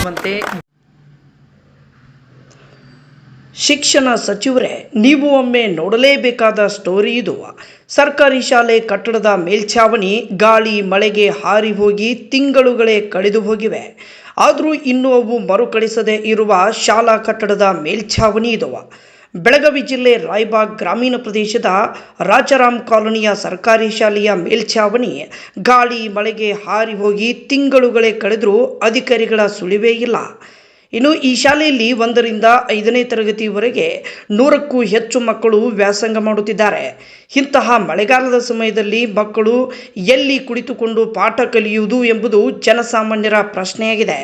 ಮಾಡುವಂತೆ. ಶಿಕ್ಷಣ ಸಚಿವರೇ, ನೀವು ಒಮ್ಮೆ ನೋಡಲೇಬೇಕಾದ ಸ್ಟೋರಿ ಇದು. ಸರ್ಕಾರಿ ಶಾಲೆ ಕಟ್ಟಡದ ಮೇಲ್ಛಾವಣಿ, ಗಾಳಿ, ಮಳೆಗೆ ಹಾರಿ ಹೋಗಿ ತಿಂಗಳುಗಳೇ ಕಳೆದು ಹೋಗಿವೆ. ಆದರೂ ಇನ್ನೂ ಅವು ಮರುಕಳಿಸದೇ ಇರುವ ಶಾಲಾ ಕಟ್ಟಡದ ಮೇಲ್ಛಾವಣಿ ಇದುವ ಬೆಳಗಾವಿ ಜಿಲ್ಲೆ ರಾಯ್ಬಾಗ್ ಗ್ರಾಮೀಣ ಪ್ರದೇಶದ ರಾಜಾರಾಮ್ ಕಾಲೋನಿಯ ಸರ್ಕಾರಿ ಶಾಲೆಯ ಮೇಲ್ಛಾವಣಿ. ಗಾಳಿ, ಮಳೆಗೆ ಹಾರಿ ಹೋಗಿ ತಿಂಗಳುಗಳೇ ಕಳೆದರೂ ಅಧಿಕಾರಿಗಳ ಸುಳಿವೇ ಇಲ್ಲ. ಇನ್ನು ಈ ಶಾಲೆಯಲ್ಲಿ ಒಂದರಿಂದ ಐದನೇ ತರಗತಿವರೆಗೆ ನೂರಕ್ಕೂ ಹೆಚ್ಚು ಮಕ್ಕಳು ವ್ಯಾಸಂಗ ಮಾಡುತ್ತಿದ್ದಾರೆ. ಇಂತಹ ಮಳೆಗಾಲದ ಸಮಯದಲ್ಲಿ ಮಕ್ಕಳು ಎಲ್ಲಿ ಕುಳಿತುಕೊಂಡು ಪಾಠ ಕಲಿಯುವುದು ಎಂಬುದು ಜನಸಾಮಾನ್ಯರ ಪ್ರಶ್ನೆಯಾಗಿದೆ.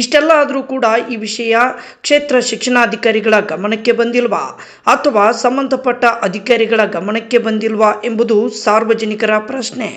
ಇಷ್ಟೆಲ್ಲ ಆದರೂ ಕೂಡ ಈ ವಿಷಯ ಕ್ಷೇತ್ರ ಶಿಕ್ಷಣಾಧಿಕಾರಿಗಳ ಗಮನಕ್ಕೆ ಬಂದಿಲ್ವಾ? ಅಥವಾ ಸಂಬಂಧಪಟ್ಟ ಅಧಿಕಾರಿಗಳ ಗಮನಕ್ಕೆ ಬಂದಿಲ್ವಾ ಎಂಬುದು ಸಾರ್ವಜನಿಕರ ಪ್ರಶ್ನೆ.